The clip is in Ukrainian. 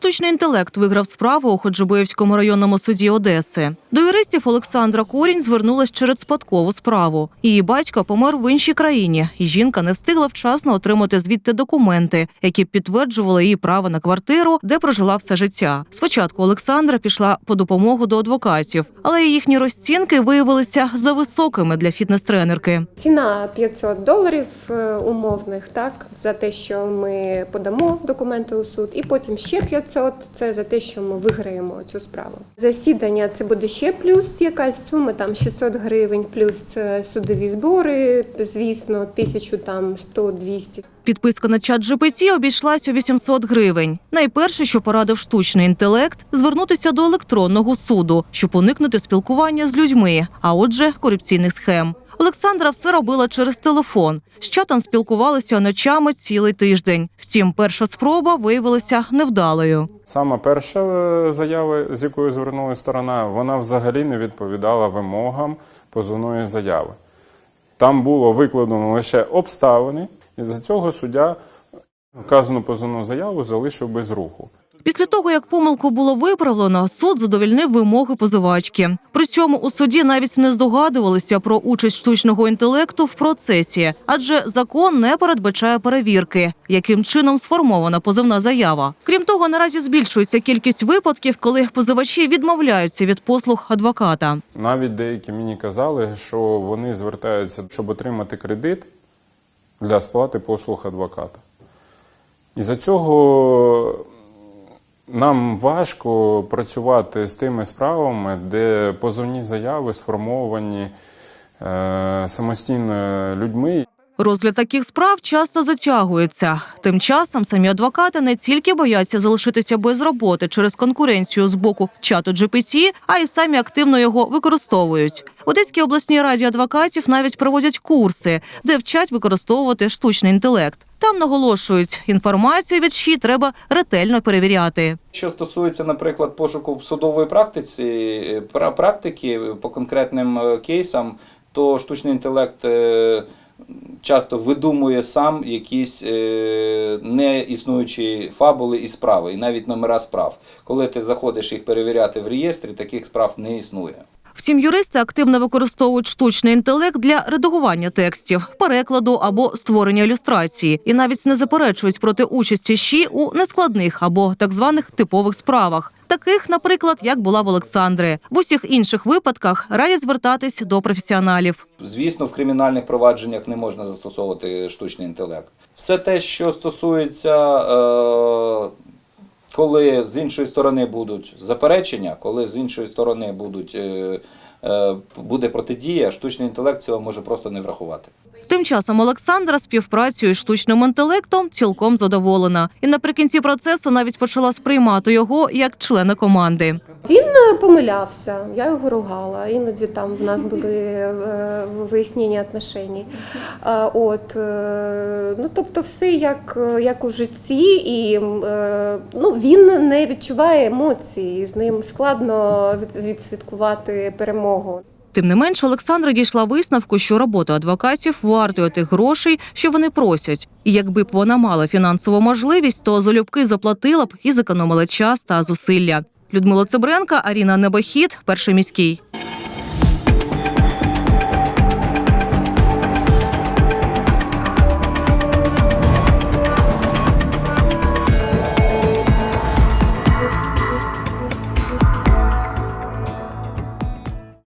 штучний інтелект виграв справу у Ходжобоївському районному суді Одеси. До юристів Олександра Корінь звернулась через спадкову справу. Її батько помер в іншій країні, і жінка не встигла вчасно отримати звідти документи, які підтверджували її право на квартиру, де прожила все життя. Спочатку Олександра пішла по допомогу до адвокатів, але їхні розцінки виявилися за високими для фітнес-тренерки. Ціна 500 доларів е, умовних, так, за те, що ми подамо документи у суд, і потім ще 500 – це от це за те, що ми виграємо цю справу. Засідання це буде ще плюс якась сума, там 600 гривень, плюс судові збори, звісно, 1000 там 100-200. Підписка на чат GPT обійшлась у 800 гривень. Найперше, що порадив штучний інтелект, звернутися до електронного суду, щоб уникнути спілкування з людьми, а отже, корупційних схем. Олександра все робила через телефон. З чатом спілкувалися ночами цілий тиждень. Втім, перша спроба виявилася невдалою. Саме перша е, заява, з якою звернулася сторона, вона взагалі не відповідала вимогам позовної заяви. Там було викладено лише обставини, і за цього суддя вказану позовну заяву залишив без руху. Після того, як помилку було виправлено, суд задовільнив вимоги позивачки. При цьому у суді навіть не здогадувалися про участь штучного інтелекту в процесі, адже закон не передбачає перевірки, яким чином сформована позивна заява. Крім того, наразі збільшується кількість випадків, коли позивачі відмовляються від послуг адвоката. Навіть деякі мені казали, що вони звертаються, щоб отримати кредит для сплати послуг адвоката. І за цього нам важко працювати з тими справами, де позовні заяви сформовані е, самостійно людьми. Розгляд таких справ часто затягується. Тим часом самі адвокати не тільки бояться залишитися без роботи через конкуренцію з боку чату GPT, а й самі активно його використовують. Одеській обласній раді адвокатів навіть проводять курси, де вчать використовувати штучний інтелект. Там наголошують, інформацію від ЩІ треба ретельно перевіряти. Що стосується, наприклад, пошуку в судової практиці, е, практики по конкретним е, кейсам, то штучний інтелект е, часто видумує сам якісь е, неіснуючі фабули і справи, і навіть номера справ. Коли ти заходиш їх перевіряти в реєстрі, таких справ не існує. Втім, юристи активно використовують штучний інтелект для редагування текстів, перекладу або створення ілюстрації, і навіть не заперечують проти участі ЩІ у нескладних або так званих типових справах, таких, наприклад, як була в Олександри. В усіх інших випадках радять звертатись до професіоналів. Звісно, в кримінальних провадженнях не можна застосовувати штучний інтелект. Все те, що стосується, е, коли з іншої сторони будуть заперечення, коли з іншої сторони будуть, е, е, буде протидія, штучний інтелект цього може просто не врахувати. Тим часом Олександра співпрацею з штучним інтелектом цілком задоволена, і наприкінці процесу навіть почала сприймати його як члена команди. Він е, помилявся, я його ругала. Іноді там в нас були вияснення отношень. Е, От, ну, тобто все як, як у житті, і ну, він не відчуває емоцій, з ним складно від- відсвяткувати перемогу. Тим не менш, Олександра дійшла висновку, що робота адвокатів вартує тих грошей, що вони просять. І якби б вона мала фінансову можливість, то залюбки заплатила б і зекономила час та зусилля. Людмила Цибренка, Аріна Небохід, перший міський.